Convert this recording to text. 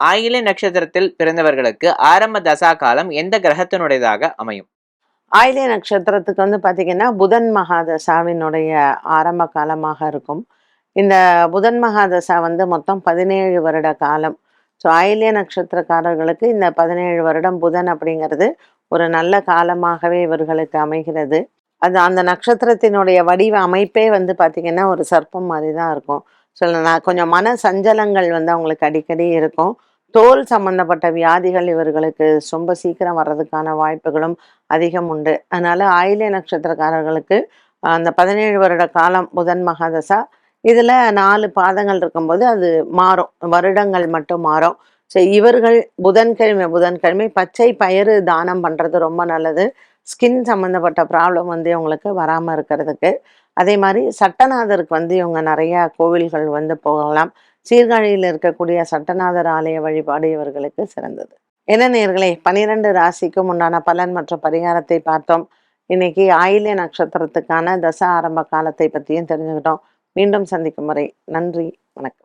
ஆயிலை நட்சத்திரத்தில் பிறந்தவர்களுக்கு ஆரம்ப தசா காலம் எந்த கிரகத்தினுடையதாக அமையும்? ஆயிலிய நட்சத்திரத்துக்கு வந்து பார்த்தீங்கன்னா புதன் மகாதசாவினுடைய ஆரம்ப காலமாக இருக்கும். இந்த புதன் மகாதசா வந்து மொத்தம் பதினேழு வருட காலம். ஸோ ஆயிலிய நட்சத்திரக்காரர்களுக்கு இந்த பதினேழு வருடம் புதன் அப்படிங்கிறது ஒரு நல்ல காலமாகவே இவர்களுக்கு அமைகிறது. அது அந்த நட்சத்திரத்தினுடைய வடிவ அமைப்பே வந்து பார்த்திங்கன்னா ஒரு சர்ப்பம் மாதிரி தான் இருக்கும். ஸோ நான் கொஞ்சம் மன சஞ்சலங்கள் வந்து அவங்களுக்கு அடிக்கடி இருக்கும். தோல் சம்பந்தப்பட்ட வியாதிகள் இவர்களுக்கு ரொம்ப சீக்கிரம் வர்றதுக்கான வாய்ப்புகளும் அதிகம் உண்டு. அதனால ஆயிலிய நட்சத்திரக்காரர்களுக்கு அந்த பதினேழு வருட காலம் புதன் மகாதசா இதுல நாலு பாதங்கள் இருக்கும்போது அது மாறும். வருடங்கள் மட்டும் மாறும். ஸோ இவர்கள் புதன்கிழமை புதன்கிழமை பச்சை பயிறு தானம் பண்றது ரொம்ப நல்லது. ஸ்கின் சம்மந்தப்பட்ட ப்ராப்ளம் வந்து இவங்களுக்கு வராமல் இருக்கிறதுக்கு. அதே மாதிரி சட்டநாதருக்கு வந்து இவங்க நிறைய கோவில்கள் வந்து போகலாம். சீர்காழியில் இருக்கக்கூடிய சட்டநாதர் ஆலய வழிபாடு இவர்களுக்கு சிறந்தது. என்ன நேர்களே பனிரெண்டு ராசிக்கும் உண்டான பலன் மற்றும் பரிகாரத்தை பார்த்தோம். இன்னைக்கு ஆயில்ய நட்சத்திரத்துக்கான தச ஆரம்ப காலத்தை பற்றியும் தெரிஞ்சுக்கிட்டோம். மீண்டும் சந்திக்கும் முறை. நன்றி வணக்கம்.